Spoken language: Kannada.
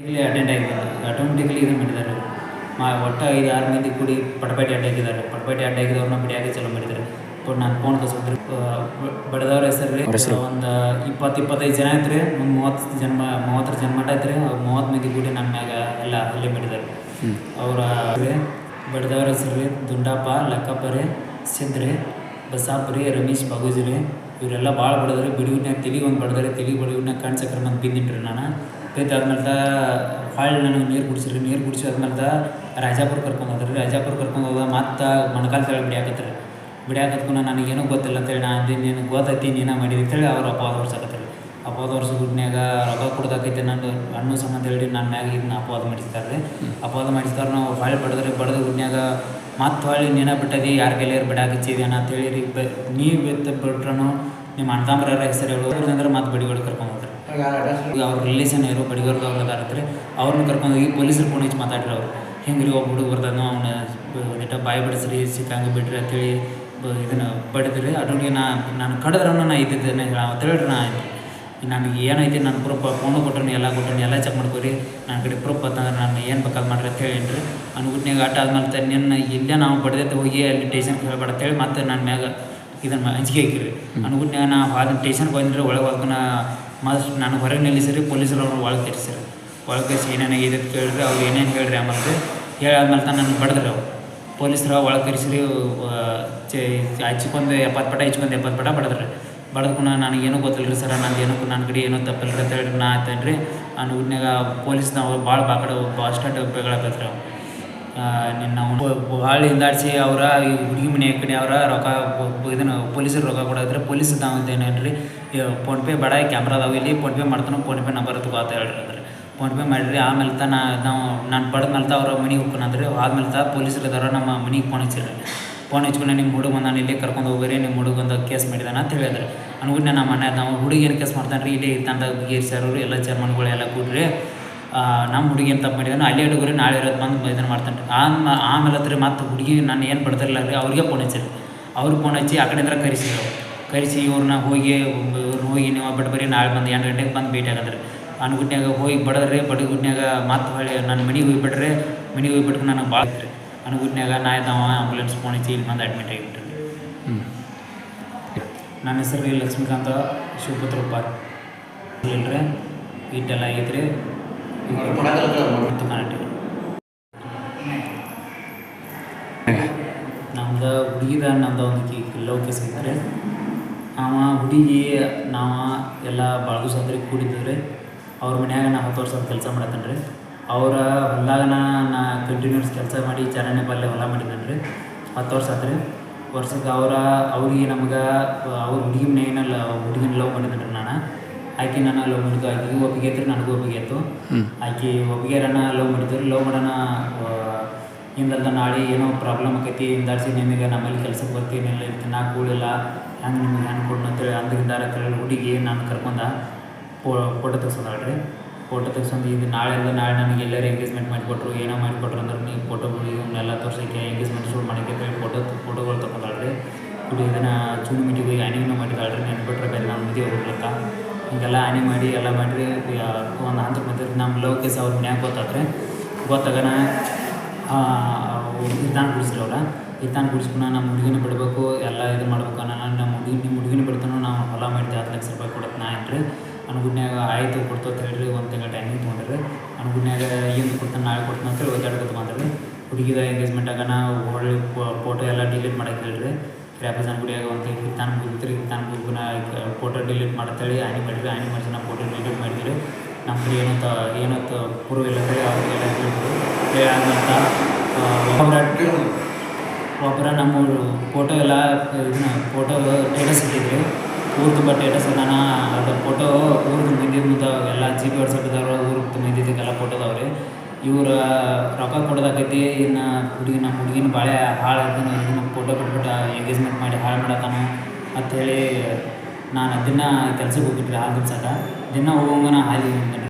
ಇಲ್ಲಿ ಅಟೆಂಡ್ ಆಗಿದ್ದಾರೆ. ಆಟೋಮೆಟಿಕಲಿ ಇದನ್ನು ಮಾಡಿದ್ದಾರೆ. ಮಾ ಒಟ್ಟು ಐದು ಆರು ಮಂದಿ ಕೂಡಿ ಪಟಪಾಟಿ ಅಡ್ಡ ಹಾಕಿದ್ದಾರೆ ಪಟಪಾಟಿ ಅಡ್ಡ ಹಾಕಿದವ್ರನ್ನ ಬಿಡಿಯಾಗಿ ಚಲೋ ಮಾಡಿದ್ದಾರೆ. ಬಟ್ ನಾನು ಫೋನ್ ಕಳ್ಸಿದ್ರು ಬಡದವ್ರ ಹೆಸರು? ರೀ ಒಂದು ಇಪ್ಪತ್ತು ಇಪ್ಪತ್ತೈದು ಜನ ಐತ್ರಿ ಒಂದು ಮೂವತ್ತು ಜನ್ಮ ಮೂವತ್ತರ ಜನ ಮಟ್ಟ ಐತ್ರಿ ಅವ್ರು ಮೂವತ್ತು ಮಂದಿ ಕೂಡಿ ನನ್ನ ಮ್ಯಾಗ ಎಲ್ಲ ಹಲ್ಲೆ ಮಾಡಿದ್ದಾರೆ. ಅವರ ಬಡದವ್ರ ಹೆಸರು ರೀ ದುಂಡಪ್ಪ ಲಕ್ಕಪ್ಪ ರೀ ಸಿದ್ರಿ ಬಸಾಪ್ ರೀ ರಮೇಶ್ ಬಾಗೂಜಿ ರೀ. ಇವರೆಲ್ಲ ಭಾಳ ಬಡದ್ರಿ ಬಿಡುವಿನಾಗ ತಿಳಿ ಒಂದು ಬಡದ್ರಿ ತಿಳಿ ಬಿಡುವಿನಾಗ ಕಣ್ ಚಕ್ರ ಮಂದಿ ಬಿದ್ದಿನ್ರಿ ನಾನು. ಬಿದ್ದಾದ್ಮೇಲೆ ಹೊಳ್ಳಿ ನನಗೆ ನೀರು ಕುಡಿಸಿರಿ ನೀರು ಕುಡಿಸಿ ಆದ್ಮೇಲೆ ರಾಜಾಪುರ ಕರ್ಕೊಂಡು ಹೋದ್ರಿ. ರಾಜಾಪುರ ಕರ್ಕೊಂಡು ಹೋದ ಮತ್ತು ಮೊಣಕಾಲು ತೆಳಗೆ ಬಿಡಿಯಾಕತ್ರಿ. ನಾನು ನನಗೇನೂ ಗೊತ್ತಿಲ್ಲ ಅಂತೇಳಿ ನಾನು ನೀನು ನಿನಗೆ ಗೊತ್ತೈತಿ, ನೀನು ಮಾಡಿದಿ ಅಂತೇಳಿ ಅವ್ರು ಅಪವಾದ ಹೊರ್ಸಕತ್ರಿ ಅಪವಾದ ವರ್ಷ ಗುಡ್ನ್ಯಾಗ ರೊಕ್ಕ ಕೊಡ್ದಾಕೈತೆ ನಾನು ಹಣ್ಣು ಸಂಬಂಧ ಹೇಳಿ ನನ್ನ ಮ್ಯಾಗ ಇದನ್ನ ಅಪವಾದ ಮಾಡಿಸ್ತಾರೆ ರೀ ಅಪವಾದ ಮಾಡಿಸ್ತಾರೆ ನಾವು ಹೊಳ್ಳಿ ಬಡದ್ರಿ, ಬಡದ ಗುಡ್ನ್ಯಾಗ ಮತ್ತೆ ಹೊಳ್ಳಿ ನೀನ ಬಿಟ್ಟದಿ, ಯಾರ ಕೈಲಿಯರು ಬಿಡಾಕ ಹಚ್ಚಿದೇನ ಅಂತೇಳಿ ರೀ ಬ ನೀ ಬಿಟ್ಟು ಬಿಟ್ರೂ ನಿಮ್ಮ ಅಣ್ಣತಮ್ಮರ ಹೆಸರು ಹೇಳೋದ್ರಿಂದ ಅಂದ್ರೆ ಮತ್ತೆ ಬಡಿಗಳು ಕರ್ಕೊಂಡು ಅವ್ರ ರಿಲೇಷನ್ ಇರೋ ಬಡಿಗರ್ದು ಅವ್ರು ಅದಾರತ್ರಿ ಅವ್ರನ್ನ ಕರ್ಕೊಂಡು ಹೋಗಿ ಪೊಲೀಸರು ಫೋನ್ ಹಚ್ಚಿ ಮಾತಾಡ್ರಿ ಅವ್ರು ಹೆಂಗೆ ರೀ ಒಬ್ಬ ಹುಡುಗ ಬರ್ತಾನೋ ಅವನ ನೆಟ್ಟ ಬಾಯಿ ಬಿಡಿಸ್ರಿ, ಸಿಕ್ಕಂಗೆ ಬಿಡ್ರಿ ಅಂತೇಳಿ ಇದನ್ನು ಬಡಿದ್ರಿ ಅಡ್ರಿಗೆ ನಾ, ನಾನು ಕಡದ್ರನ್ನ ನಾ ಇದ್ದಿದ್ದೇನೆ. ಹೇಳ ಅಂತೇಳಿ ನಾ ನನಗೆ ಏನೈತಿ, ನಾನು ಪ್ರೂಫ್ ಫೋನು ಕೊಟ್ಟರು ಎಲ್ಲ ಕೊಟ್ಟರು ಎಲ್ಲ ಚೆಕ್ ಮಾಡ್ಕೋರಿ. ನನ್ನ ಕಡೆ ಪ್ರೂಫ್ ಅಂತಂದ್ರೆ ನಾನು ಏನು ಬೇಕಾದ್ ಮಾಡ್ರಿ ಅಂತ ಹೇಳಿ ರೀ ಅನ್ಗುಟ್ನಾಗ ಆಟ ಆದ್ಮೇಲೆ ನಿನ್ನ ಇಲ್ಲೇ ನಾವು ಬಡ್ದೈತೆ ಹೋಗಿ ಅಲ್ಲಿ ಟೇಷನ್ಗೆ ಹೇಳ್ಬೇಡ ಅಂತೇಳಿ ಮತ್ತೆ ನನ್ನ ಮ್ಯಾಗ ಇದನ್ನು ಹಂಚಿಕೆ ಹಾಕಿರಿ. ಅನ್ಗುಟ್ನಾಗ ನಾ ಹಾದಿನ ಟೇಷನ್ಗೆ ಬಂದ್ರೆ ಒಳಗೆ ಹೋಗ್ನ ಮಸ್ತ್ ನಾನು ಹೊರಗೆ ನಿಲ್ಲಿಸಿರಿ ಪೊಲೀಸರು ಅವ್ರು ಒಳಗೆ ಕರೆಸಿರಿ ಒಳಗೆ ಏನೇನು ಇದೆ ಕೇಳಿರಿ ಅವ್ರು ಏನೇನು ಹೇಳ್ರಿ ಆಮೇಲೆ ಹೇಳಾದ್ಮೇಲೆ ತಾನು ನನ್ನ ಬಡದ್ರು ಅವ್ರು. ಪೊಲೀಸರು ಒಳಗೆ ಕರೆಸಿರಿ ಚೆ ಹಚ್ಕೊಂದು ಎಪ್ಪತ್ತು ಪಟ ಹಚ್ಕೊಂಡು ಎಪ್ಪತ್ತು ಪಟ ಬಡದ್ರಿ. ಬಡದ್ಕೊಂಡು ನನಗೇನು ಗೊತ್ತಿಲ್ಲ ರೀ ಸರ, ನಂದು ಏನಕ್ಕೂ ನನ್ನ ಕಡೆ ಏನೋ ತಪ್ಪಿಲ್ಲ ಅಂತ ಹೇಳಿ ನಾ ಆಯ್ತೇನೆ ರೀ ನಾನು ಊರಿನಾಗ ಪೊಲೀಸ್ನವ್ರು ಭಾಳ ಬಾಕಡೆ, ಭಾಳ ಬೇಗ ಬೇಗಳಾಕತ್ರಿ ಅವ್ರು. ನಿನ್ನ ಭಾಳ ಹಿಂದಾಡಿಸಿ ಅವರ ಈ ಹುಡುಗಿ ಮನೆ ಕಡೆ ಅವರ ರೊಕ್ಕ ಇದನ್ನು ಪೊಲೀಸರು ರೊಕ್ಕ ಕೊಡೋದ್ರೆ ಪೊಲೀಸ್ ನಾವಿಂದ ಏನು ಹೇಳ್ರಿ? ಫೋನ್ಪೇ ಬೇಡ ಕ್ಯಾಮ್ರಾ ಅದಾವೆ ಇಲ್ಲಿ ಫೋನ್ಪೇ ಮಾಡ್ತಾನೆ ಫೋನ್ಪೇ ನಂಬರ್ ತಗೋ ಅಂತ ಹೇಳ್ರಿ. ಅಂದ್ರೆ ಫೋನ್ಪೇ ಮಾಡಿರಿ, ಆಮೇಲೆ ತ ನಾವು ನಾನು ಬಡ್ದ ಮೇಲೆ ತ ಅವ್ರ ಮನೆಗೆ ಹೋಗ್ಕೊಂಡ್ರಿ ಆದ್ಮೇಲೆ ತ ಪೊಲೀಸರು ಇದಾರ, ನಮ್ಮ ಮನೆಗೆ ಫೋನ್ ಹಚ್ಚಿರಿ. ಫೋನ್ ಹಚ್ಕೊಂಡು ನಿಮ್ಮ ಹುಡುಗ ನಾನು ಇಲ್ಲೇ ಕರ್ಕೊಂಡು ಹೋಗ್ರಿ ನಿಮ್ಮ ಹುಡುಗ ಒಂದು ಕೇಸ್ ಮಾಡಿದಾನೆ ಅಂತ ಹೇಳಿದ್ರೆ. ಅನ್ಗುಡ್ನೆ ನಮ್ಮ ಮನೆ ನಾವು ಹುಡುಗ ಏನು ಕೇಸ್ ಮಾಡ್ತಾನೆ ರೀ ಇಲ್ಲೇ ತಂಡ ಬಗೆಹರಿಸ್ಯಾರು ಎಲ್ಲ ಚೇರ್ಮನ್ಗಳು ಎಲ್ಲ ಕೂಡ್ರಿ. ನಮ್ಮ ಹುಡುಗಿ ಅಂತ ಮಾಡಿದಾನೆ ಅಲ್ಲೇ ಹುಡುಗರು ನಾಳೆ ಇರೋದು ಬಂದು ಇದನ್ನು ಮಾಡ್ತಾನೆ ರೀ ಆಮೇಲೆ ಹತ್ರ ಮತ್ತೆ ಹುಡುಗಿ ನಾನು ಏನು ಬಡ್ತಿರಲ್ಲ ರೀ ಅವ್ರಿಗೆ ಫೋನ್ ಹಚ್ಚಿರಿ ಅವ್ರಿಗೆ ಫೋನ್ ಹಚ್ಚಿ ಆ ಕಡೆಯಿಂದ ಕರೆಸಿದ್ರು. ಅವ್ರು. ಕರೆಸಿ ಇವ್ರನ್ನ ಹೋಗಿ ಇವ್ರನ್ನ ಹೋಗಿ ನೀವು ಬಿಟ್ಟು ಬರೀ ನಾಳೆ ಬಂದು ಎಂಟು ಗಂಟೆಗೆ ಬಂದು ಭೇಟಿ ಆಗದ್ರಿ. ಗುಡ್ನ್ಯಾಗ ಹೋಗಿ ಬಡದ್ರಿ ಬಡಗುಟ್ನ್ಯಾಗ ಮತ್ತೆ ಹೊಳ್ಳಿ ನನ್ನ ಮನೆಗೆ ಹೋಗ್ಬಿಟ್ರೆ ಮನೆಗೆ ಹೋಗ್ಬಿಟ್ರೆ ನನಗೆ ಭಾಳ ರೀ ಅನ್ಗುಟ್ನ್ಯಾಗ ನಾ ನಾವು ಆಂಬುಲೆನ್ಸ್ ಫೋನ್ ಹಚ್ಚಿ ಇಲ್ಲಿ ಬಂದು ಅಡ್ಮಿಟ್ ಆಗಿಬಿಟ್ರಿ. ನನ್ನ ಹೆಸರು ಲಕ್ಷ್ಮೀಕಾಂತ ಶಿವಪುತ್ರ ಪಾರ್ ಆಗೈತ್ರಿ ಮತ್ತು ಕನೆಕ್ಟ್ ನಮ್ದು ಹುಡುಗಿದ ನಮ್ದು ಒಂದು ಲವ್ ಕೇಸ್ ಇದ್ದಾರೆ ಅವ ಹುಡುಗಿ, ನಾವು ಎಲ್ಲ ಬಾಳ್ಗು ಸದ್ರಿ ಕೂಡಿದ್ದೀವಿ ಅವ್ರ ಮನ್ಯಾಗ ನಾ ಹತ್ತು ವರ್ಷದ ಕೆಲಸ ಮಾಡತ್ತೇನೆ ರೀ ಅವರ ಹೊಲ್ದಾಗ ನಾ ಕಂಟಿನ್ಯೂಸ್ ಕೆಲಸ ಮಾಡಿ ಚರಣೆ ಪಲ್ಲೆ ಹೊಲ ಮಾಡಿದ್ದೇನೆ ರೀ ಹತ್ತು ವರ್ಷ ಆತ್ರಿ. ವರ್ಷಕ್ಕೆ ಅವರ, ಅವ್ರಿಗೆ ನಮ್ಗೆ, ಅವ್ರ ಹುಡುಗಿ ಮನೆಯಲ್ಲ ಹುಡುಗಿನ ಲವ್ ಮಾಡಿದ್ದೇನೆ ನಾನು ಆಕೆ ನನ್ನ ಲವ್ ಮಾಡಿದ್ದು ಆಕೆಗೆ ಒಪ್ಪಿಗೆ ಇದ್ರೆ ನನಗೂ ಒಪ್ಪಿಗೆ ಆಯ್ತು ಆಕೆ ಒಪ್ಪಿಗೆರನ್ನ ಲವ್ ಮಾಡಿದ್ರು. ಲವ್ ಮಾಡೋಣ ಹಿಂದಲ್ದ ನಾಳೆ ಏನೋ ಪ್ರಾಬ್ಲಮ್ ಆಕೈತಿ ಹಿಂದಾಡ್ಸಿ ನಿಮಗೆ ನಮ್ಮಲ್ಲಿ ಕೆಲ್ಸಕ್ಕೆ ಬರ್ತೀನಿ ಇಲ್ಲ ಇರ್ತೀನಿ ನಾ ಕೂಡಿಲ್ಲ ಹಂಗೆ ನಿಮ್ಗೆ ಹ್ಯಾಂಗೆ ಕೊಡೋಣ ಅಂತೇಳಿ ಅಂತ ಕೇಳಿ ಹುಡುಗಿ ನಾನು ಕರ್ಕೊಂಡ ಫೋಟೋ ತೆಗ್ಸೋದಾಳ್ರಿ ಫೋಟೋ ತೆಗ್ಸೊಂದು ಇದು ನಾಳೆ ನಾಳೆ ನನಗೆ ಎಲ್ಲರೂ ಎಂಗೇಜ್ಮೆಂಟ್ ಮಾಡಿಕೊಟ್ರು ಏನೋ ಮಾಡಿಕೊಟ್ರು ಅಂದ್ರೆ ನೀವು ಫೋಟೋಗಳು ಇವನ್ನೆಲ್ಲ ತೋರ್ಸೋಕ್ಕೆ ಎಂಗೇಜ್ಮೆಂಟ್ ಶೂಟ್ ಮಾಡೋಕ್ಕೆ ಫೋಟೋ ಫೋಟೋಗಳು ತೊಗೊಂಡಾಳ್ರಿ. ಹುಡುಗಿ ಇದನ್ನು ಚೂನಿ ಮೀಟಿಗೆ ಹೋಗಿ ಆನಿನೂ ಮಾಡಿದಾಳ್ರಿ ನೆನ್ಬಿಟ್ರೆ ಬೇರೆ ನಾನು ಮುಂದೆ ಹೋಗ್ಲಕ್ಕ ಹಿಂಗೆಲ್ಲ ಹಾನಿ ಮಾಡಿ ಎಲ್ಲ ಮಾಡಿರಿ ಒಂದು ಹಂತಕ್ಕೆ ಬಂದಿರಿ ನಮ್ಮ ಲೋಕೇಶ್ ಅವ್ರ ಮನ್ಯಾಗ ಗೊತ್ತಾದ್ರೆ ಗೊತ್ತಾಗನ ಇರ್ತಾನ ಕುಡಿಸ್ರಿ ಅವ್ರ. ಇರ್ತಾನ ಕುಡಿಸ್ಕೊಂಡು ನಮ್ಮ ಹುಡುಗಿನ ಬಿಡಬೇಕು, ಎಲ್ಲ ಇದು ಮಾಡ್ಬೇಕು ನಾನು ನಮ್ಮ ಹುಡುಗಿ ನಿಮ್ಮ ಹುಡುಗಿನ ಬಿಡ್ತಾನೋ ನಾವು ಹೊಲ ಮಾಡ್ತೀವಿ ಹತ್ತು ಲಕ್ಷ ರೂಪಾಯಿ ಕೊಡಕ್ಕೆ ನಾ ಇಟ್ರಿ ಅನುಗುಣ್ಯಾಗ ಆಯಿತು ಕೊಡ್ತೋತ ಹೇಳ್ರಿ ಒಂದು ತಿಂಗಳ ಟೈಮಿಂಗ್ ತೊಗೊಂಡ್ರಿ ಅನುಗುಣ್ಯಾಗ ಏನು ಕೊಡ್ತಾನೆ, ನಾಳೆ ಕೊಡ್ತಾನೆ ಅಂತೇಳಿ ಒದ್ದಾಡ್ಕೊತ ಬಂದ್ರಿ ಹುಡುಗಿದ ಎಂಗೇಜ್ಮೆಂಟಾಗ ನಾವು ಹೊಳ್ಳಿ ಫೋಟೋ ಎಲ್ಲ ಡಿಲೀಟ್ ಮಾಡಕ್ಕೆ ಹೇಳ್ರಿ ರ್ಯಾಪಸನ್ ಗುಡಿಯಾಗ ಒಂದು ತಿಂಗಳು ಗುರುತ್ರಿ ಹಿರ್ತಾನ ಗುರುಗುನ ಫೋಟೋ ಡಿಲೀಟ್ ಮಾಡ್ತೇಳಿ ಆ್ಯನಿ ಮಾಡಿದ್ರು ಆ್ಯನಿ ಮಾಡಿಸಿ ನಾವು ಫೋಟೋ ಡಿಲೀಟ್ ಮಾಡಿದ್ರು ನಮ್ಮ ಫ್ರೀ ಏನಂತ ಏನಂತ ಪೂರ್ವ ಇಲ್ಲ ಹೇಳಿ ಅವ್ರಿಗೆಲ್ಲ ಹೇಳಿದ್ರು ಒಬ್ಬರ ನಮ್ಮ ಫೋಟೋ ಎಲ್ಲ, ಇದನ್ನ ಫೋಟೋ ಸ್ಟೇಟಸ್ ಇಟ್ಟಿದ್ರು ಊರು ತುಂಬ ಟೇಟಸ್ ನಾನು ಅದು ಫೋಟೋ ಊರು ಮಂದಿ ಮುಂದೆ ಎಲ್ಲ ಜಿ ಪಿ ವಾಟ್ಸಪ್ದವ್ರು ಇದಾವೆ ಊರು ಫೋಟೋದವ್ರಿ ಇವ್ರ, ರೊಕ್ಕ ಕೊಡೋದಾಗೈತಿ, ಇನ್ನು ಹುಡುಗಿ ನಮ್ಮ ಹುಡುಗಿನ ಭಾಳ ಹಾಳು ಫೋಟೋ ಕೊಟ್ಬಿಟ್ಟು ಎಂಗೇಜ್ಮೆಂಟ್ ಮಾಡಿ ಹಾಳು ಮಾಡತ್ತಾನು ಅಂಥೇಳಿ ನಾನು ದಿನ ಕೆಲ್ಸಕ್ಕೆ ಹೋಗ್ಬಿಟ್ರಿ ಹಾಲು ದಿನ ಹೋಗೋಂಗನ ಹೋಗ್ತೀನಿ